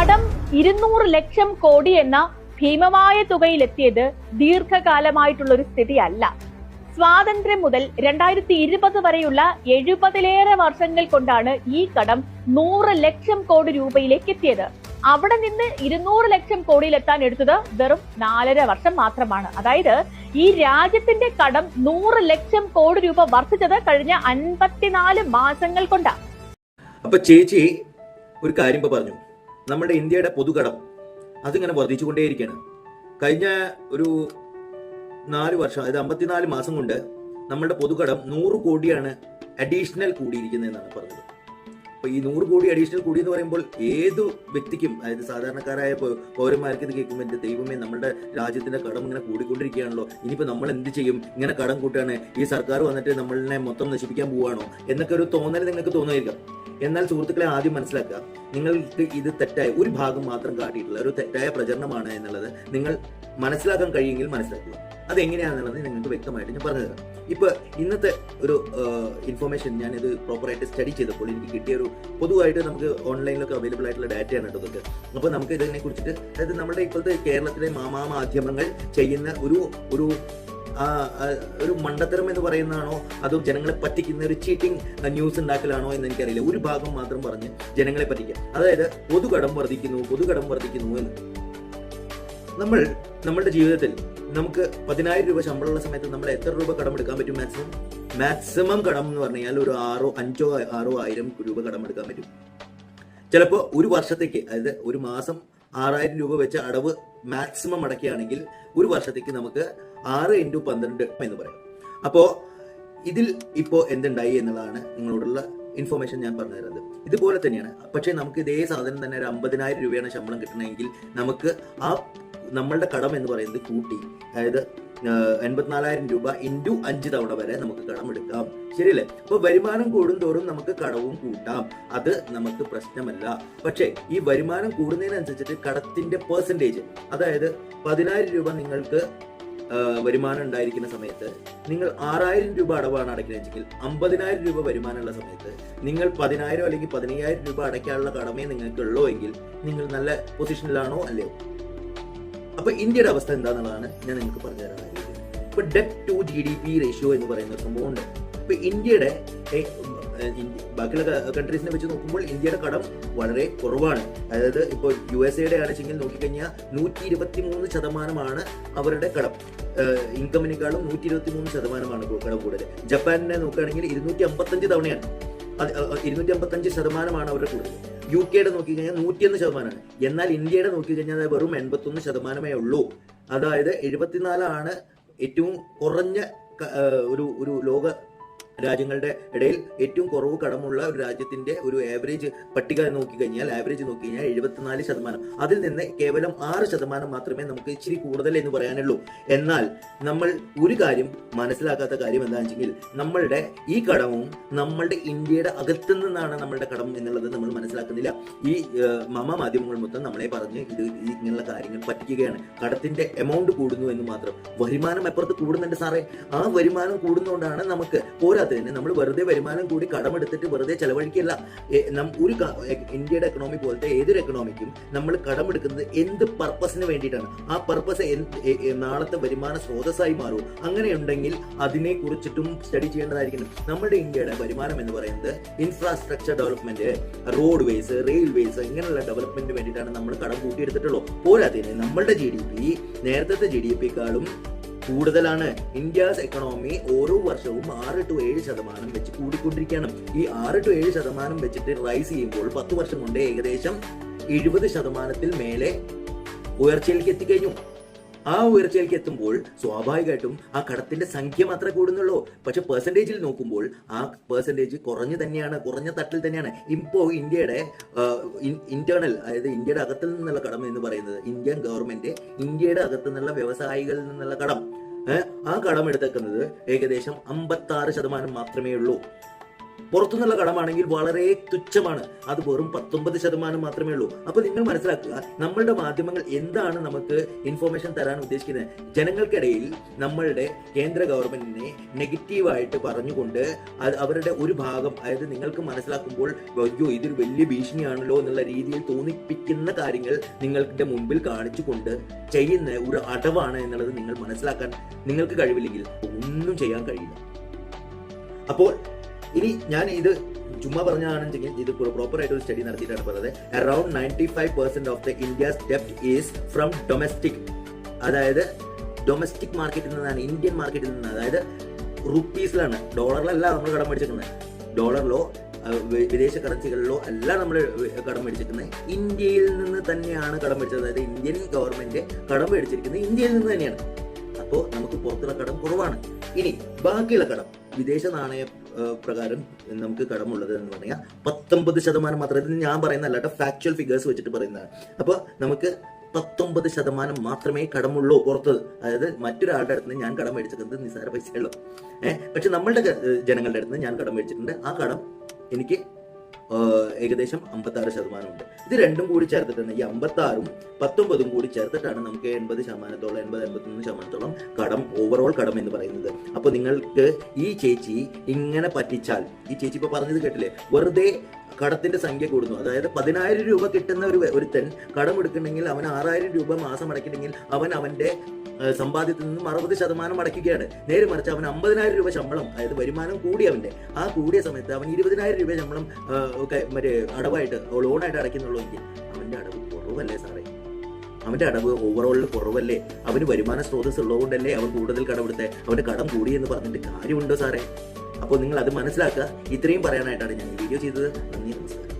കടം ഇരുന്നൂറ് ലക്ഷം കോടി എന്ന ഭീമമായ തുകയിലെത്തിയത് ദീർഘകാലമായിട്ടുള്ള ഒരു സ്ഥിതിയല്ല. സ്വാതന്ത്ര്യം മുതൽ രണ്ടായിരത്തി ഇരുപത് വരെയുള്ള എഴുപതിലേറെ വർഷങ്ങൾ കൊണ്ടാണ് ഈ കടം നൂറ് ലക്ഷം കോടി രൂപയിലേക്ക് എത്തിയത് അവിടെ നിന്ന് ഇരുന്നൂറ് ലക്ഷം കോടിയിലെത്താൻ എടുത്തത് വെറും നാലര വർഷം മാത്രമാണ്. അതായത് ഈ രാജ്യത്തിന്റെ കടം നൂറ് ലക്ഷം കോടി രൂപ വർദ്ധിച്ചത് കഴിഞ്ഞ അൻപത്തിനാല് മാസങ്ങൾ കൊണ്ടാണ് അപ്പൊ ചേച്ചി ഒരു കാര്യം പറഞ്ഞു. നമ്മുടെ ഇന്ത്യയുടെ പൊതുകടം അതിങ്ങനെ വർദ്ധിച്ചുകൊണ്ടേയിരിക്കുകയാണ്. കഴിഞ്ഞ ഒരു നാല് വർഷം അതായത് അമ്പത്തിനാല് മാസം കൊണ്ട് നമ്മുടെ പൊതുകടം നൂറ് കോടിയാണ് അഡീഷണൽ കൂടിയിരിക്കുന്നതെന്നാണ് പറഞ്ഞത്. ഈ നൂറ് കോടി അഡീഷണൽ കൂടി എന്ന് പറയുമ്പോൾ ഏത് വ്യക്തിക്കും അതായത് സാധാരണക്കാരായ പൗരന്മാർക്ക് ഇത് കേൾക്കുമ്പോൾ എന്റെ ദൈവമേ നമ്മുടെ രാജ്യത്തിന്റെ കടം ഇങ്ങനെ കൂടിക്കൊണ്ടിരിക്കുകയാണല്ലോ. ഇനിയിപ്പോ നമ്മൾ എന്ത് ചെയ്യും? ഇങ്ങനെ കടം കൂട്ടാണ് ഈ സർക്കാർ വന്നിട്ട് നമ്മളെ മൊത്തം നശിപ്പിക്കാൻ പോവാണോ എന്നൊക്കെ ഒരു തോന്നൽ നിങ്ങൾക്ക് തോന്നുമായിരിക്കാം. എന്നാൽ സുഹൃത്തുക്കളെ ആദ്യം മനസ്സിലാക്കുക നിങ്ങൾക്ക് ഇത് തെറ്റായ ഒരു ഭാഗം മാത്രം കാട്ടിയിട്ടുള്ള ഒരു തെറ്റായ പ്രചരണമാണ് എന്നുള്ളത്. നിങ്ങൾ മനസ്സിലാക്കാൻ കഴിയുമെങ്കിൽ മനസ്സിലാക്കുക. അതെങ്ങനെയാണെന്നുള്ളത് നിങ്ങൾക്ക് വ്യക്തമായിട്ട് ഞാൻ പറഞ്ഞു തരാം ഇപ്പൊ ഇന്നത്തെ ഒരു ഇൻഫർമേഷൻ ഞാൻ ഇത് പ്രോപ്പറായിട്ട് സ്റ്റഡി ചെയ്തപ്പോൾ എനിക്ക് കിട്ടിയ ഒരു പൊതുവായിട്ട് നമുക്ക് ഓൺലൈനിലൊക്കെ അവൈലബിൾ ആയിട്ടുള്ള ഡാറ്റയാണ് ഇതൊക്കെ. അപ്പോൾ നമുക്ക് ഇതിനെ കുറിച്ചിട്ട് അതായത് നമ്മുടെ ഇപ്പോഴത്തെ കേരളത്തിലെ മാമാ മാധ്യമങ്ങൾ ചെയ്യുന്ന ഒരു ഒരു ഒരു മണ്ടത്തരം എന്ന് പറയുന്നതാണോ? അതോ ജനങ്ങളെ പറ്റിക്കുന്ന ഒരു ചീറ്റിംഗ് ന്യൂസ് ഉണ്ടാക്കലാണോ എന്ന് എനിക്കറിയില്ല. ഒരു ഭാഗം മാത്രം പറഞ്ഞ് ജനങ്ങളെ പറ്റിക്കുക അതായത് പൊതുകടം വർദ്ധിക്കുന്നു പൊതുകടം വർദ്ധിക്കുന്നു എന്ന്. നമ്മൾ നമ്മുടെ ജീവിതത്തിൽ നമുക്ക് പതിനായിരം രൂപ ശമ്പളമുള്ള സമയത്ത് നമ്മൾ എത്ര രൂപ കടം എടുക്കാൻ പറ്റും മാക്സിമം മാക്സിമം കടം എന്ന് പറഞ്ഞാൽ ഒരു ആറോ അഞ്ചോ ആറോ ആയിരം രൂപ കടം എടുക്കാൻ പറ്റും. ചിലപ്പോൾ ഒരു വർഷത്തേക്ക് അതായത് ഒരു മാസം ആറായിരം രൂപ വെച്ച് അടവ് മാക്സിമം അടയ്ക്കുകയാണെങ്കിൽ ഒരു വർഷത്തേക്ക് നമുക്ക് ആറ് ഇന്റു പന്ത്രണ്ട് എന്ന് പറയാം. അപ്പോൾ ഇതിൽ ഇപ്പോൾ എന്തുണ്ടായി എന്നുള്ളതാണ് നിങ്ങളോടുള്ള ഇൻഫർമേഷൻ ഞാൻ പറഞ്ഞു തരുന്നത്. ഇതുപോലെ തന്നെയാണ്. പക്ഷേ നമുക്ക് ഇതേ സാധനം തന്നെ ഒരു അമ്പതിനായിരം രൂപയാണ് ശമ്പളം കിട്ടണമെങ്കിൽ നമുക്ക് ആ നമ്മളുടെ കടം എന്ന് പറയുന്നത് കൂട്ടി അതായത് എൺപത്തിനാലായിരം രൂപ ഇന്റു അഞ്ച് തവണ വരെ നമുക്ക് കടം എടുക്കാം. ശരിയല്ലേ? അപ്പൊ വരുമാനം കൂടുന്തോറും നമുക്ക് കടവും കൂട്ടാം. അത് നമുക്ക് പ്രശ്നമല്ല. പക്ഷേ ഈ വരുമാനം കൂടുന്നതിനനുസരിച്ചിട്ട് കടത്തിന്റെ പെർസെന്റേജ് അതായത് പതിനായിരം രൂപ നിങ്ങൾക്ക് വരുമാനം ഉണ്ടായിരിക്കുന്ന സമയത്ത് നിങ്ങൾ ആറായിരം രൂപ അടവാണ് അടയ്ക്കുന്നതെങ്കിൽ അമ്പതിനായിരം രൂപ വരുമാനമുള്ള സമയത്ത് നിങ്ങൾ പതിനായിരം അല്ലെങ്കിൽ പതിനയ്യായിരം രൂപ അടയ്ക്കാനുള്ള കടമേ നിങ്ങൾക്ക് ഉള്ളൂ എങ്കിൽ നിങ്ങൾ നല്ല പൊസിഷനിലാണോ അല്ലയോ? അപ്പൊ ഇന്ത്യയുടെ അവസ്ഥ എന്താണെന്നുള്ളതാണ് ഞാൻ നിങ്ങൾക്ക് പറഞ്ഞു തരാൻ ഇപ്പൊ debt to G D P ratio എന്ന് പറയുന്ന സംഭവമുണ്ട് ഇപ്പൊ ഇന്ത്യയുടെ ബാക്കിയുള്ള കൺട്രീസിനെ വെച്ച് നോക്കുമ്പോൾ ഇന്ത്യയുടെ കടം വളരെ കുറവാണ്. അതായത് ഇപ്പോൾ യു എസ് എയുടെ ആണെച്ചെങ്കിൽ നോക്കിക്കഴിഞ്ഞാൽ നൂറ്റി ഇരുപത്തി മൂന്ന് ശതമാനമാണ് അവരുടെ കടം. ഇൻകമിനേക്കാളും നൂറ്റി ഇരുപത്തി മൂന്ന് ശതമാനമാണ് കടം കൂടുതൽ ജപ്പാനിനെ നോക്കുകയാണെങ്കിൽ ഇരുന്നൂറ്റി അമ്പത്തഞ്ച് തവണയാണ്. ഇരുന്നൂറ്റി അമ്പത്തഞ്ച് ശതമാനമാണ് അവരുടെ കൂടുതൽ യു കെയുടെ നോക്കിക്കഴിഞ്ഞാൽ നൂറ്റിയൊന്ന് ശതമാനമാണ്. എന്നാൽ ഇന്ത്യയുടെ നോക്കിക്കഴിഞ്ഞാൽ കഴിഞ്ഞാൽ വെറും എൺപത്തൊന്ന് ശതമാനമേ ഉള്ളൂ. അതായത് എഴുപത്തിനാലാണ് ഏറ്റവും കുറഞ്ഞ ഒരു ഒരു ലോക രാജ്യങ്ങളുടെ ഇടയിൽ ഏറ്റവും കുറവ് കടമുള്ള ഒരു രാജ്യത്തിന്റെ ഒരു ആവറേജ് പട്ടിക നോക്കി കഴിഞ്ഞാൽ ആവറേജ് നോക്കി കഴിഞ്ഞാൽ എഴുപത്തിനാല് ശതമാനം. അതിൽ നിന്ന് കേവലം ആറ് ശതമാനം മാത്രമേ നമുക്ക് ഇച്ചിരി കൂടുതൽ എന്ന് പറയാനുള്ളൂ. എന്നാൽ നമ്മൾ ഒരു കാര്യം മനസ്സിലാക്കാത്ത കാര്യം എന്താണെന്ന് വെച്ചെങ്കിൽ നമ്മളുടെ ഈ കടവും നമ്മളുടെ ഇന്ത്യയുടെ അകത്തു നിന്നാണ് നമ്മളുടെ കടം എന്നുള്ളത് നമ്മൾ മനസ്സിലാക്കുന്നില്ല. ഈ മമ മാധ്യമങ്ങൾ മൊത്തം നമ്മളെ പറഞ്ഞ് ഇത് ഇങ്ങനെയുള്ള കാര്യങ്ങൾ പറ്റിക്കുകയാണ്. കടത്തിന്റെ എമൗണ്ട് കൂടുന്നു എന്ന് മാത്രം. വരുമാനം എപ്പുറത്ത് കൂടുന്നുണ്ട് സാറേ. ആ വരുമാനം കൂടുന്നതുകൊണ്ടാണ് നമുക്ക് പോരാത്തതിന് നമ്മൾ വെറുതെ വരുമാനം കൂടി കടമെടുത്തിട്ട് വെറുതെ ചെലവഴിക്കില്ല ഒരു ഇന്ത്യയുടെ എക്കണോമി പോലത്തെ ഏതൊരു എക്കണോമിക്കും നമ്മൾ കടമെടുക്കുന്നത് എന്ത് പർപ്പസിന് വേണ്ടിയിട്ടാണ്. ആ പർപ്പസ് നാളത്തെ വരുമാന സ്രോതസ്സായി മാറും. അങ്ങനെയുണ്ടെങ്കിൽ അതിനെ കുറിച്ചിട്ടും സ്റ്റഡി ചെയ്യേണ്ടതായിരിക്കണം. നമ്മുടെ ഇന്ത്യയുടെ വരുമാനം എന്ന് പറയുന്നത് infrastructure development roadways railways ഇങ്ങനെയുള്ള ഡെവലപ്മെന്റിന് വേണ്ടിയിട്ടാണ് നമ്മൾ കടം കൂട്ടിയെടുത്തിട്ടുള്ളൂ പോരാത്തതിന് നമ്മളുടെ ജി ഡി പി നേരത്തെ ജി ഡി പിക്കാളും കൂടുതലാണ്. ഇന്ത്യസ് എക്കണോമി ഓരോ വർഷവും ആറ് ടു ഏഴ് ശതമാനം വെച്ച് കൂടിക്കൊണ്ടിരിക്കുകയാണ്. ഈ ആറ് ടു ഏഴ് ശതമാനം വെച്ചിട്ട് റൈസ് ചെയ്യുമ്പോൾ പത്ത് വർഷം കൊണ്ട് ഏകദേശം എഴുപത് ശതമാനത്തിൽ മേലെ ഉയർച്ചയിലേക്ക് എത്തിക്കഴിഞ്ഞു. ആ ഉയർച്ചയിലേക്ക് എത്തുമ്പോൾ സ്വാഭാവികമായിട്ടും ആ കടത്തിന്റെ സംഖ്യ മാത്രമേ കൂടുന്നുള്ളൂ. പക്ഷെ പെർസെന്റേജിൽ നോക്കുമ്പോൾ ആ പെർസെന്റേജ് കുറഞ്ഞു തന്നെയാണ് കുറഞ്ഞ തട്ടിൽ തന്നെയാണ്. ഇപ്പോൾ ഇന്ത്യയുടെ ഇന്റേണൽ അതായത് ഇന്ത്യയുടെ അകത്തു നിന്നുള്ള കടം എന്ന് പറയുന്നത് ഇന്ത്യൻ ഗവൺമെന്റ് ഇന്ത്യയുടെ അകത്തു നിന്നുള്ള വ്യവസായികളിൽ നിന്നുള്ള കടം. ആ കടം എടുത്തേക്കുന്നത് ഏകദേശം അമ്പത്തി ആറ് ശതമാനം മാത്രമേ ഉള്ളൂ. പുറത്തുനിന്നുള്ള കടമാണെങ്കിൽ വളരെ തുച്ഛമാണ്. അത് വെറും പത്തൊമ്പത് ശതമാനം മാത്രമേ ഉള്ളൂ. അപ്പൊ നിങ്ങൾ മനസ്സിലാക്കുക നമ്മളുടെ മാധ്യമങ്ങൾ എന്താണ് നമുക്ക് ഇൻഫോർമേഷൻ തരാൻ ഉദ്ദേശിക്കുന്നത്? ജനങ്ങൾക്കിടയിൽ നമ്മളുടെ കേന്ദ്ര ഗവൺമെന്റിനെ നെഗറ്റീവായിട്ട് പറഞ്ഞുകൊണ്ട് അവരുടെ ഒരു ഭാഗം അതായത് നിങ്ങൾക്ക് മനസ്സിലാക്കുമ്പോൾ അയ്യോ ഇതൊരു വലിയ ഭീഷണിയാണല്ലോ എന്നുള്ള രീതിയിൽ തോന്നിപ്പിക്കുന്ന കാര്യങ്ങൾ നിങ്ങളുടെ മുമ്പിൽ കാണിച്ചുകൊണ്ട് ചെയ്യുന്ന ഒരു അടവാണ് എന്നുള്ളത് നിങ്ങൾ മനസ്സിലാക്കാൻ നിങ്ങൾക്ക് കഴിവില്ലെങ്കിൽ ഒന്നും ചെയ്യാൻ കഴിയില്ല. അപ്പോൾ ഇനി ഞാൻ ഇത് ചുമ്മാ പറഞ്ഞതാണെങ്കിൽ ഇത് പ്രോപ്പർ ആയിട്ട് ഒരു സ്റ്റഡി നടത്തിയിട്ടാണ് പറഞ്ഞത്. Around ninety five percent of the India's ഡെപ്റ്റ് is from domestic അതായത് ഡൊമസ്റ്റിക് മാർക്കറ്റിൽ നിന്നാണ് ഇന്ത്യൻ മാർക്കറ്റിൽ നിന്ന് അതായത് റുപ്പീസിലാണ് ഡോളറിലല്ല നമ്മൾ കടം മേടിച്ചിരിക്കുന്നത് ഡോളറിലോ വിദേശ കറൻസികളിലോ അല്ല നമ്മൾ കടം മേടിച്ചിരിക്കുന്നത് ഇന്ത്യയിൽ നിന്ന് തന്നെയാണ് കടം മേടിച്ചത്. അതായത് ഇന്ത്യൻ ഗവൺമെന്റ് കടം മേടിച്ചിരിക്കുന്നത് ഇന്ത്യയിൽ നിന്ന് തന്നെയാണ്. അപ്പോൾ നമുക്ക് പുറത്തുള്ള കടം കുറവാണ്. ഇനി ബാക്കിയുള്ള കടം. വിദേശ നാണയ പ്രകാരം നമുക്ക് കടമുള്ളത് എന്ന് പറഞ്ഞാൽ പത്തൊമ്പത് ശതമാനം മാത്രമേ ഞാൻ പറയുന്നതല്ല കേട്ടോ ഫാക്ച്വൽ ഫിഗേഴ്സ് വെച്ചിട്ട് പറയുന്നതാണ്. അപ്പോൾ നമുക്ക് പത്തൊമ്പത് ശതമാനം മാത്രമേ കടമുള്ളൂ പുറത്ത്. അതായത് മറ്റൊരാളുടെ അടുത്ത് ഞാൻ കടം മേടിച്ചിട്ടുണ്ട് നിസ്സാര പൈസയുള്ളൂ ഏഹ് പക്ഷെ നമ്മളുടെ ജനങ്ങളുടെ അടുത്ത് ഞാൻ കടം മേടിച്ചിട്ടുണ്ട്. ആ കടം എനിക്ക് ഏകദേശം അമ്പത്തി ആറ് ശതമാനമുണ്ട്. ഇത് രണ്ടും കൂടി ചേർത്തിട്ടാണ് ഈ അമ്പത്തി ആറും പത്തൊമ്പതും കൂടി ചേർത്തിട്ടാണ് നമുക്ക് എൺപത് ശതമാനത്തോളം എൺപത് എൺപത്തൊന്ന് ശതമാനത്തോളം കടം ഓവറോൾ കടം എന്ന് പറയുന്നത്. അപ്പോൾ നിങ്ങൾക്ക് ഈ ചേച്ചി ഇങ്ങനെ പറ്റിച്ചാൽ ഈ ചേച്ചി ഇപ്പൊ പറഞ്ഞത് കേട്ടില്ലേ? വെറുതെ കടത്തിന്റെ സംഖ്യ കൂടുന്നു. അതായത് പതിനായിരം രൂപ കിട്ടുന്ന ഒരു ഒരുത്തൻ കടം എടുക്കണമെങ്കിൽ അവൻ ആറായിരം രൂപ മാസം അടയ്ക്കണമെങ്കിൽ അവൻ അവന്റെ സമ്പാദ്യത്തിൽ നിന്നും അറുപത് ശതമാനം അടയ്ക്കുകയാണ്. നേരെ മറിച്ച് അവൻ അമ്പതിനായിരം രൂപ ശമ്പളം അതായത് വരുമാനം കൂടി അവന്റെ. ആ കൂടിയ സമയത്ത് അവൻ ഇരുപതിനായിരം രൂപ ശമ്പളം മറ്റേ അടവായിട്ട് ലോണായിട്ട് അടയ്ക്കുന്നുള്ളൂ എങ്കിൽ അവന്റെ അടവ് കുറവല്ലേ സാറേ? അവന്റെ അടവ് ഓവറോളിൽ കുറവല്ലേ? അവന് വരുമാന സ്രോതസ് ഉള്ളതുകൊണ്ടല്ലേ അവൻ കൂടുതൽ കടമെടുത്തേ? അവന്റെ കടം കൂടി എന്ന് പറഞ്ഞിട്ട് കാര്യമുണ്ടോ സാറേ? അപ്പോൾ നിങ്ങൾ അത് മനസ്സിലാക്കുക. ഇത്രയും പറയാനായിട്ടാണ് ഞാൻ ഈ വീഡിയോ ചെയ്തത്. നന്ദി നമസ്കാരം.